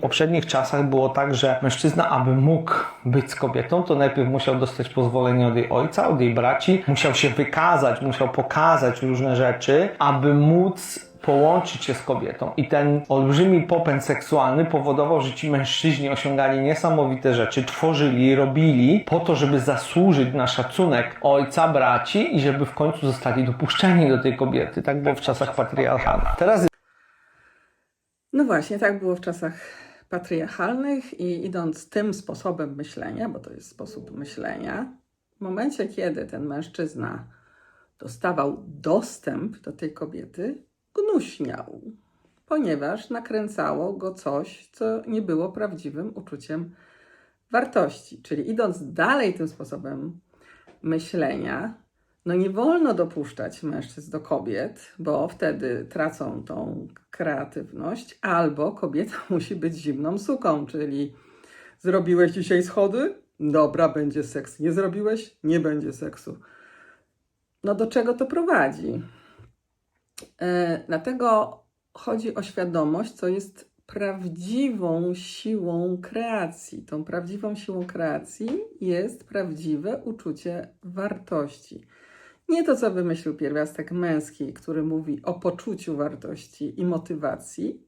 W poprzednich czasach było tak, że mężczyzna, aby mógł być z kobietą, to najpierw musiał dostać pozwolenie od jej ojca, od jej braci, musiał się wykazać, musiał pokazać różne rzeczy, aby móc połączyć się z kobietą. I ten olbrzymi popęd seksualny powodował, że ci mężczyźni osiągali niesamowite rzeczy, tworzyli, robili po to, żeby zasłużyć na szacunek ojca, braci i żeby w końcu zostali dopuszczeni do tej kobiety. Tak było w czasach patriarchalnych. Teraz No właśnie, tak było w czasach patriarchalnych i idąc tym sposobem myślenia, bo to jest sposób myślenia, w momencie, kiedy ten mężczyzna dostawał dostęp do tej kobiety, gnuśniał, ponieważ nakręcało go coś, co nie było prawdziwym uczuciem wartości. Czyli idąc dalej tym sposobem myślenia, no nie wolno dopuszczać mężczyzn do kobiet, bo wtedy tracą tą kreatywność, albo kobieta musi być zimną suką, czyli zrobiłeś dzisiaj schody? Dobra, będzie seks. Nie zrobiłeś? Nie będzie seksu. No do czego to prowadzi? E, dlatego chodzi o świadomość, co jest prawdziwą siłą kreacji. Tą prawdziwą siłą kreacji jest prawdziwe uczucie wartości. Nie to, co wymyślił pierwiastek męski, który mówi o poczuciu wartości i motywacji.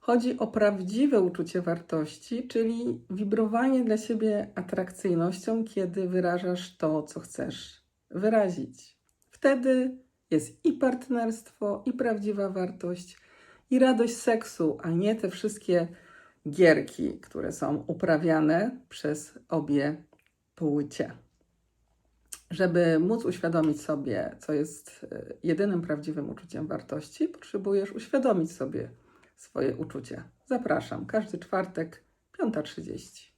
Chodzi o prawdziwe uczucie wartości, czyli wibrowanie dla siebie atrakcyjnością, kiedy wyrażasz to, co chcesz wyrazić. Wtedy jest i partnerstwo, i prawdziwa wartość, i radość seksu, a nie te wszystkie gierki, które są uprawiane przez obie płcie. Żeby móc uświadomić sobie, co jest e, jedynym prawdziwym uczuciem wartości, potrzebujesz uświadomić sobie swoje uczucia. Zapraszam, każdy czwartek, 5.30.